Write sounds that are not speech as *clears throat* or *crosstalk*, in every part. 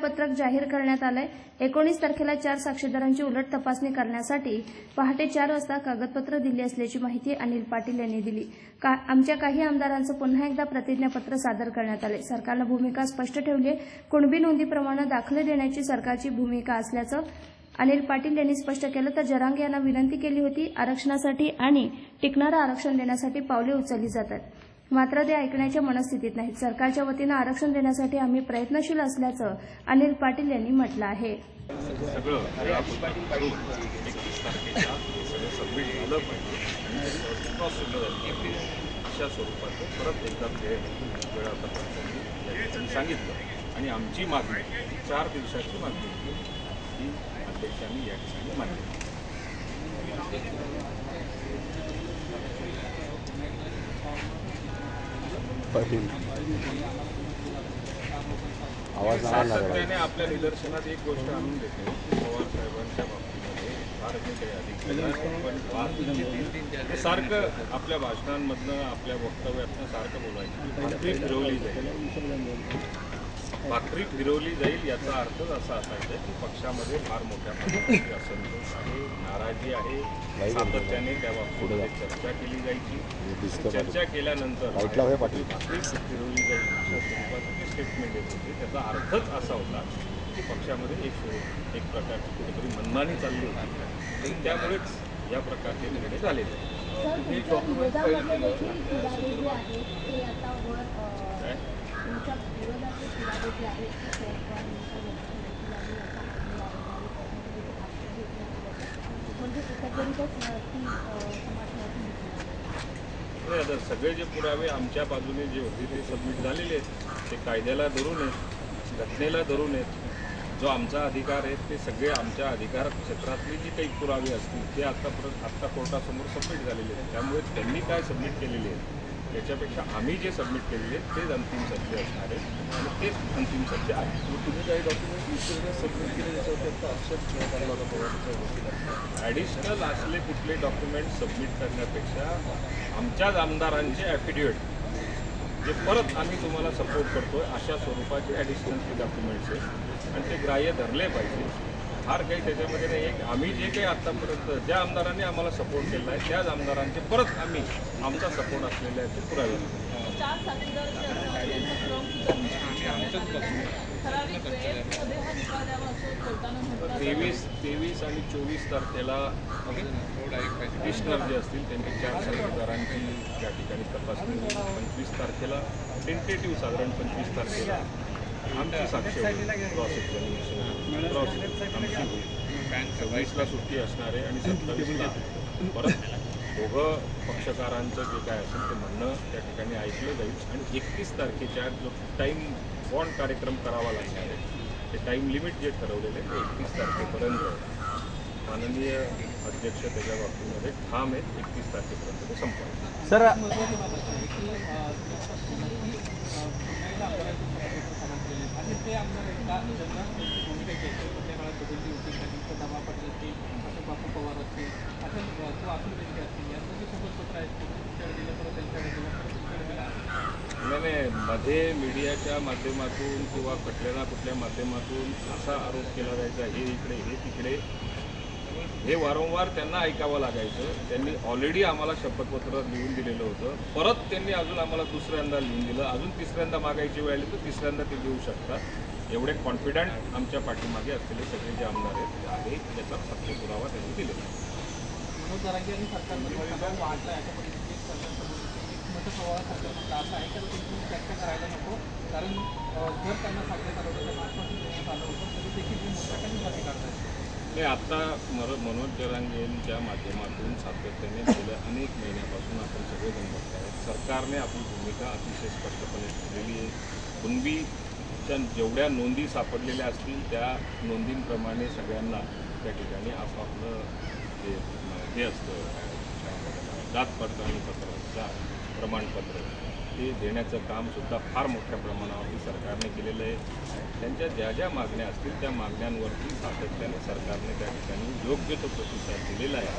पत्रक वेळापत्रक जाहीर करण्यात आलंय. एकोणीस तारखेला चार साक्षीदारांची उलट तपासणी करण्यासाठी पहाटे चार वाजता कागदपत्र दिली असल्याची माहिती अनिल पाटील यांनी दिली. का आमच्या काही आमदारांचं पुन्हा एकदा प्रतिज्ञापत्र सादर करण्यात आले सरकारनं भूमिका स्पष्ट ठेवली आहे कुणबी नोंदीप्रमाणे दाखले देण्याची सरकारची भूमिका असल्याचं अनिल पाटील यांनी स्पष्ट केलं. तर जरांगे यांना विनंती केली होती आरक्षणासाठी आणि टिकणारं आरक्षण देण्यासाठी पावले उचलली जातात. मात्र ते ऐकण्याच्या मनस्थितीत नाहीत. सरकारच्या वतीनं आरक्षण देण्यासाठी आम्ही प्रयत्नशील असल्याचं अनिल पाटील यांनी म्हटलं आहे. आणि सांगितलं आणि आमची मागणी चार दिवसाची मागणी होती. ती अध्यक्षांनी या ठिकाणी मांडली. पाटील आवाज सातत्याने आपल्या निदर्शनात एक गोष्ट आणून देते. पवार साहेबांच्या बाबतीमध्ये फार काही अधिक पण सारखं आपल्या भाषणांमधनं आपल्या वक्तव्यातनं सारखं बोलायचं. फिरवली जाईल भाकरी फिरवली जाईल याचा अर्थच असा असायचा की पक्षामध्ये फार मोठ्या प्रमाणात असंतोष आहे नाराजी आहे. सातत्याने त्या बाबतीमध्ये चर्चा केली जायची. चर्चा केल्यानंतर. भाकरी फिरवली जाईल. अशा स्वरूपाचं जे स्टेटमेंट येत होते. त्याचा अर्थच असा होता की पक्षामध्ये एक एक प्रकारची कुठेतरी मनमानी चालली होती. आणि त्यामुळेच या प्रकारचे निर्णय झालेले आहेत. आता नाही आता सगळे जे पुरावे आमच्या बाजूने जे होते ते सबमिट झालेले आहेत. ते कायद्याला धरून आहेत घटनेला धरून आहेत जो आमचा अधिकार आहे ते सगळे आमच्या अधिकार क्षेत्रातले जे काही पुरावे असतील ते आत्तापर्यंत आत्ता कोर्टासमोर सबमिट झालेले आहेत. त्यामुळे त्यांनी काय सबमिट केलेले आहेत? त्याच्यापेक्षा आम्ही जे सबमिट केलेले तेच अंतिम सत्य असणार आहे आणि तेच अंतिम सत्य आहे. तुम्ही काही डॉक्युमेंट सबमिट केले त्याच्यावर त्यांचा आक्षेप ॲडिशनल असले कुठले डॉक्युमेंट सबमिट करण्यापेक्षा आमच्याच आमदारांचे ॲफिडेविट जे परत आम्ही तुम्हाला सपोर्ट करतोय अशा स्वरूपाचे ॲडिशनलचे डॉक्युमेंट्स आहेत. आणि ते ग्राह्य धरले पाहिजे. फार काही त्याच्यामध्ये नाही. एक आम्ही जे काही आत्तापर्यंत ज्या आमदारांनी आम्हाला सपोर्ट केला आहे त्याच आमदारांचे परत आम्ही आमचा सपोर्ट असलेले आहेत ते पुरावे तेवीस तेवीस आणि चोवीस तारखेला पिटिशनर जे असतील त्यांची चार साक्षीदारांची त्या ठिकाणी तपासणी पंचवीस तारखेला टेंटेटिव्ह साधारण पंचवीस तारखेला. आमची क्रॉस एक्झामिनेशन क्रॉस आमची होईल सव्वीसला सुट्टी असणार आहे आणि *clears throat* सत्तावीसला परत दोघं पक्षकारांचं जे काय असेल ते म्हणणं त्या ठिकाणी ऐकलं जाईल. आणि एकतीस तारखेच्या जो टाईम बॉन्ड कार्यक्रम करावा लागणार आहे ते टाईम लिमिट जे ठरवलेलं आहे ते एकतीस तारखेपर्यंत माननीय अध्यक्ष त्याच्या बाबतीमध्ये ठाम आहेत. एकतीस तारखेपर्यंत ते संपवायचं सर नाही नाही. मध्ये मीडियाच्या माध्यमातून किंवा कुठल्या ना कुठल्या माध्यमातून असा आरोप केला जायचा हे इकडे हे तिकडे. हे वारंवार त्यांना ऐकावं लागायचं. त्यांनी ऑलरेडी आम्हाला शपथपत्र लिहून दिलेलं होतं. परत त्यांनी अजून आम्हाला दुसऱ्यांदा लिहून दिलं. अजून तिसऱ्यांदा मागायची वेळ आली तर तिसऱ्यांदा ते लिहू शकतात. एवढे कॉन्फिडंट आमच्या पाठीमागे असलेले सगळे जे आमदार आहेत ते त्याचा सत्य पुरावा त्यांनी दिलेला आहे. असं करायला नको कारण जर त्यांना सांगण्यात आलं होतं आलं होतं तरी देखील हे नाही आता मर मनोज जरांगेंच्या माध्यमातून सातत्याने गेल्या अनेक महिन्यापासून आपण सगळेजण बघत आहोत. सरकारने आपली भूमिका अतिशय स्पष्टपणे ठरलेली आहे. कुणबीच्या जेवढ्या नोंदी सापडलेल्या असतील त्या नोंदींप्रमाणे सगळ्यांना त्या ठिकाणी आपापलं जे हे असतं जात पडताळणी पत्र जा प्रमाणपत्र. ते देण्याचं कामसुद्धा फार मोठ्या प्रमाणावरती सरकारने केलेलं आहे. त्यांच्या ज्या ज्या मागण्या असतील त्या मागण्यांवरती सातत्याने सरकारने त्या ठिकाणी योग्य तो प्रतिसाद दिलेला आहे.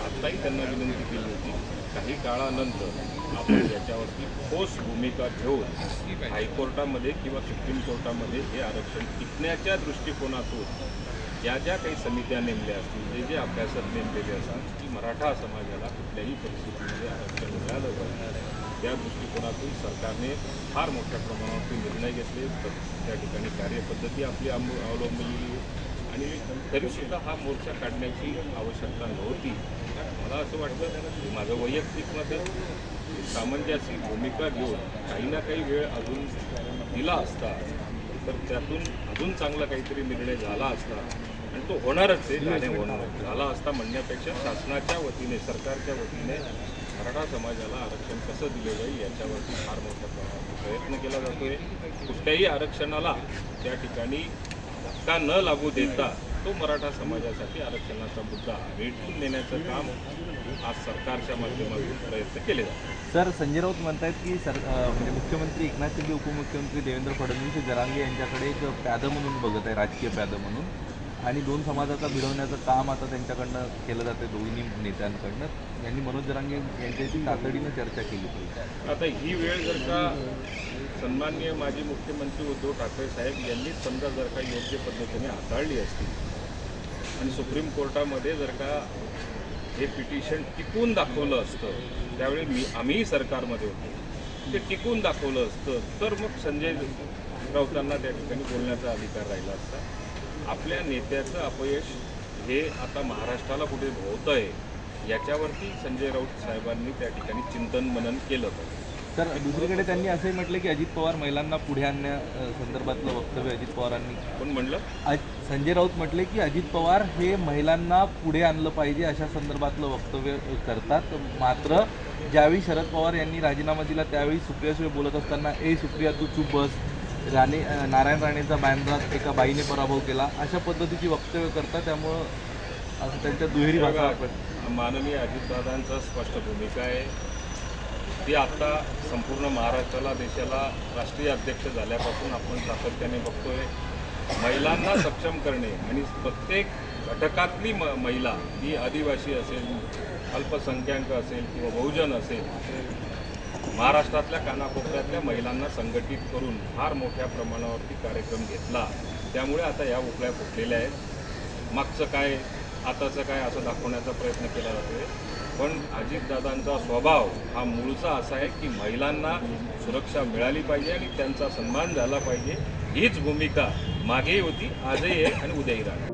आत्ताही त्यांना विनंती केली होती काही काळानंतर आपण याच्यावरती ठोस भूमिका घेऊन हायकोर्टामध्ये किंवा सुप्रीम कोर्टामध्ये हे आरक्षण टिकण्याच्या दृष्टिकोनातून ज्या ज्या काही समित्या नेमल्या असतील जे जे अभ्यासात नेमलेले असतात की मराठा समाजाला कुठल्याही परिस्थितीमध्ये आरक्षण मिळालं पाहिजे त्या दृष्टिकोनातून सरकारने फार मोठ्या प्रमाणावरती निर्णय घेतले. तर त्या ठिकाणी कार्यपद्धती आपली अंब अवलंबलेली आहे आणि तरीसुद्धा हा मोर्चा काढण्याची आवश्यकता नव्हती. मला असं वाटतं की माझं वैयक्तिक मत सामंजस्य भूमिका घेऊन काही ना काही वेळ अजून दिला असता तर त्यातून अजून चांगला काहीतरी निर्णय झाला असता आणि तो होणारच आहे आणि होणार झाला असता म्हणण्यापेक्षा शासनाच्या वतीने सरकारच्या वतीने मराठा समाजाला आरक्षण कसं दिलं जाईल याच्यावरती फार मोठ्या प्रमाणात प्रयत्न केला जातोय. कुठल्याही आरक्षणाला त्या ठिकाणी धक्का न लागू देता तो मराठा समाजासाठी आरक्षणाचा मुद्दा रेटून देण्याचं काम आज सरकारच्या माध्यमातून प्रयत्न केले जातात. सर संजय राऊत म्हणतायत की सर म्हणजे मुख्यमंत्री एकनाथ शिंदे उपमुख्यमंत्री देवेंद्र फडणवीस जरांगे यांच्याकडे एक प्यादं म्हणून बघत आहे राजकीय प्यादं म्हणून. आणि दोन समाजाचा भिडवण्याचं काम आता त्यांच्याकडनं केलं जातं दोन्ही नेत्यांकडनं. यांनी मनोज जरांगे यांच्याशी तातडीनं चर्चा केली पाहिजे आता ही वेळ जर का सन्माननीय माजी मुख्यमंत्री उद्धव ठाकरे साहेब यांनीच समजा जर का योग्य पद्धतीने हाताळली असती आणि सुप्रीम कोर्टामध्ये जर का हे पिटिशन टिकून दाखवलं असतं त्यावेळी मी आम्हीही सरकारमध्ये होतो. ते टिकून दाखवलं असतं तर मग संजय राऊतांना त्या ठिकाणी बोलण्याचा अधिकार राहिला असता. आपल्या नेत्याचं अपयश हे आता महाराष्ट्राला कुठे होतं आहे याच्यावरती संजय राऊत साहेबांनी त्या ठिकाणी चिंतन मनन केलं पाहिजे सर दुसरीकडे त्यांनी असंही म्हटलं की अजित पवार महिलांना पुढे आणण्या संदर्भातलं वक्तव्य अजित पवारांनी. कोण म्हणलं? संजय राऊत म्हटले की अजित पवार हे महिलांना पुढे आणलं पाहिजे अशा संदर्भातलं वक्तव्य करतात. मात्र ज्यावेळी शरद पवार यांनी राजीनामा दिला त्यावेळी सुप्रियाशिवाय बोलत असताना ए सुप्रिया तू चूप बस. राणे नारायण राणेचा बँड्रात एका बाईने पराभव केला. अशा पद्धतीची वक्तव्य करतात त्यामुळं असं त्यांच्या दुहेरी भाषा आपण माननीय अजितदादांचा स्पष्ट भूमिका आहे. ती आता संपूर्ण महाराष्ट्राला देशाला राष्ट्रीय अध्यक्ष झाल्यापासून आपण सातत्याने बघतोय. महिलांना सक्षम करणे आणि प्रत्येक घटकातली म महिला ही आदिवासी असेल अल्पसंख्याक असेल किंवा बहुजन असेल महाराष्ट्रातल्या कानाकोपऱ्यातल्या महिलांना संघटित करून फार मोठ्या प्रमाणावरती कार्यक्रम घेतला. त्यामुळे आता या उकळ्या फुटलेल्या आहेत. मागचं काय आताचं काय असं दाखवण्याचा प्रयत्न केला जातोय. पण अजितदादांचा स्वभाव हा मूळचा असा आहे की महिलांना सुरक्षा मिळाली पाहिजे आणि त्यांचा सन्मान झाला पाहिजे. हीच भूमिका मागेही होती आजही आहे आणि उद्याही राहणार.